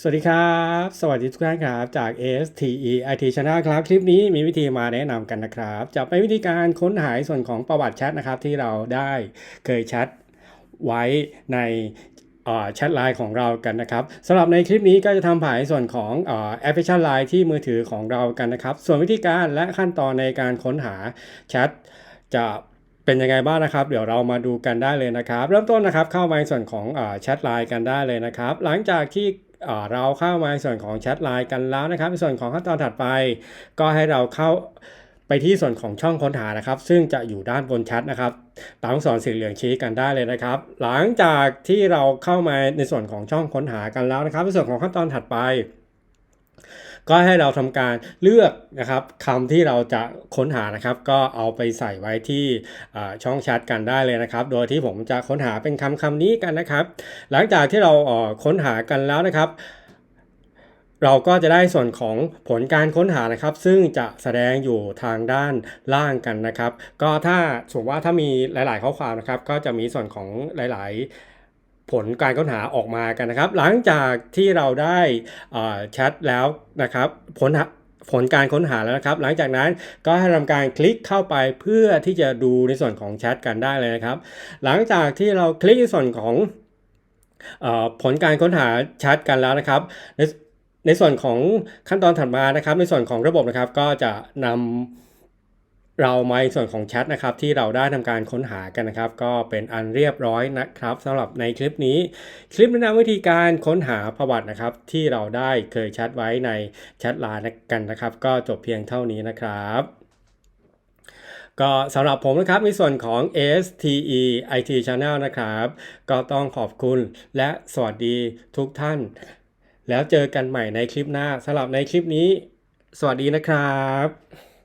สวัสดีครับ สวัสดีทุกท่านครับ จาก STE IT Channel ครับ คลิปนี้มีวิธีมาแนะนำกันนะครับ จะเป็นวิธีการค้นหาส่วนของประวัติแชทนะครับ ที่เราได้เคยแชทไว้ในแชทไลน์ของเรากันนะครับสำหรับในคลิปนี้ก็จะทำผ่านในส่วนของแอปพลิเคชันไลน์ที่มือถือของเรากันนะครับ ส่วนวิธีการและขั้นตอนในการค้นหาแชทจะเป็นยังไงบ้างนะครับ เดี๋ยวเรามาดูกันได้เลยนะครับ เริ่มต้นนะครับเข้ามาในส่วนของแชทไลน์กันได้เลยนะครับ หลังจากที่ เราเข้ามาในส่วนของแชทไลน์กันแล้วนะครับในส่วนของขั้นตอนถัดไป ก็ให้เราเข้าไปที่ส่วนของช่องค้นหานะครับ ซึ่งจะอยู่ด้านบนแชทนะครับตามสอนสีเหลืองชี้กันได้เลยนะครับ หลังจากที่เราเข้ามาในส่วนของช่องค้นหากันแล้วนะครับในส่วนของขั้นตอนถัดไป ก็ให้เราทำการเลือกนะครับคำที่เราจะค้นหานะครับ ก็เอาไปใส่ไว้ที่ช่องแชทกันได้เลยนะครับ โดยที่ผมจะค้นหาเป็นคำคำนี้กันนะครับ หลังจากที่เราค้นหากันแล้วนะครับเราก็จะได้ส่วนของผลการค้นหานะครับ ซึ่งจะแสดงอยู่ทางด้านล่างกันนะครับ ก็ถ้าสมมติว่าถ้ามีหลาย ๆ ข้อความนะครับ ก็จะมีส่วนของหลาย ๆ ผลการค้นหาออกมากันนะครับ หลังจากที่เราได้แชทแล้วนะครับผลผลการค้นหาแล้วนะครับ หลังจากนั้นก็ให้ทำการคลิกเข้าไปเพื่อที่จะดูในส่วนของแชทกันได้เลยนะครับ หลังจากที่เราคลิกในส่วนของผลการค้นหาแชทกันแล้วนะครับในในส่วนของขั้นตอนถัดมานะครับ ในส่วนของระบบนะครับก็จะนำ เรามาในส่วนของแชทนะครับที่เราได้ทำการค้นหากันนะครับ ก็เป็นอันเรียบร้อยนะครับสำหรับในคลิปนี้ คลิปแนะนำวิธีการค้นหาประวัตินะครับ ที่เราได้เคยแชทไว้ในแชทไลน์กันนะครับ ก็จบเพียงเท่านี้นะครับก็สำหรับผมนะครับในส่วนของ STE IT Channel นะครับ ก็ต้องขอบคุณและสวัสดีทุกท่าน แล้วเจอกันใหม่ในคลิปหน้าสำหรับในคลิปนี้ สวัสดีนะครับ